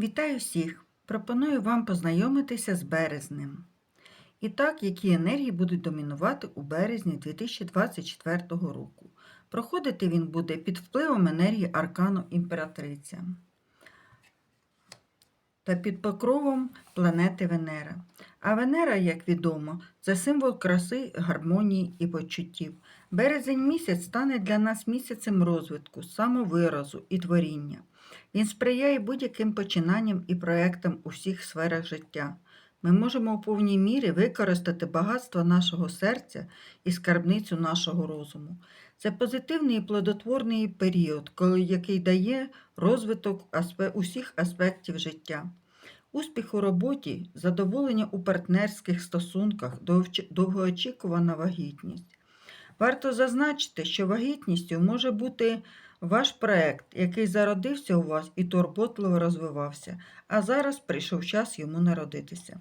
Вітаю всіх! Пропоную вам познайомитися з березнем. І так, які енергії будуть домінувати у березні 2024 року. Проходити він буде під впливом енергії аркану імператриця та під покровом планети Венера. А Венера, як відомо, це символ краси, гармонії і почуттів. Березень місяць стане для нас місяцем розвитку, самовиразу і творіння. Він сприяє будь-яким починанням і проектам у всіх сферах життя. Ми можемо у повній мірі використати багатство нашого серця і скарбницю нашого розуму. Це позитивний і плодотворний період, який дає розвиток усіх аспектів життя. Успіх у роботі, задоволення у партнерських стосунках, довгоочікувана вагітність. Варто зазначити, що вагітністю може бути ваш проект, який зародився у вас і турботливо розвивався, а зараз прийшов час йому народитися.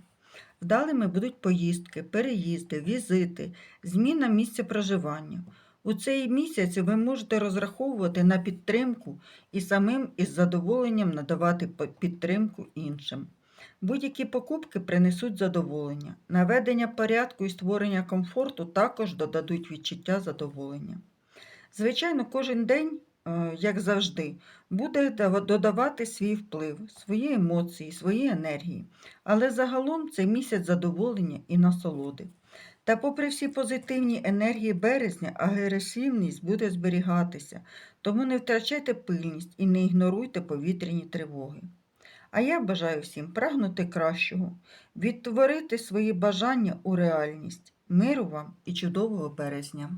Вдалими будуть поїздки, переїзди, візити, зміна місця проживання. У цей місяць ви можете розраховувати на підтримку і самим із задоволенням надавати підтримку іншим. Будь-які покупки принесуть задоволення. Наведення порядку і створення комфорту також додадуть відчуття задоволення. Звичайно, кожен день, як завжди, буде додавати свій вплив, свої емоції, свої енергії. Але загалом це місяць задоволення і насолоди. Та попри всі позитивні енергії березня, агресивність буде зберігатися, тому не втрачайте пильність і не ігноруйте повітряні тривоги. А я бажаю всім прагнути кращого, відтворити свої бажання у реальність. Миру вам і чудового березня!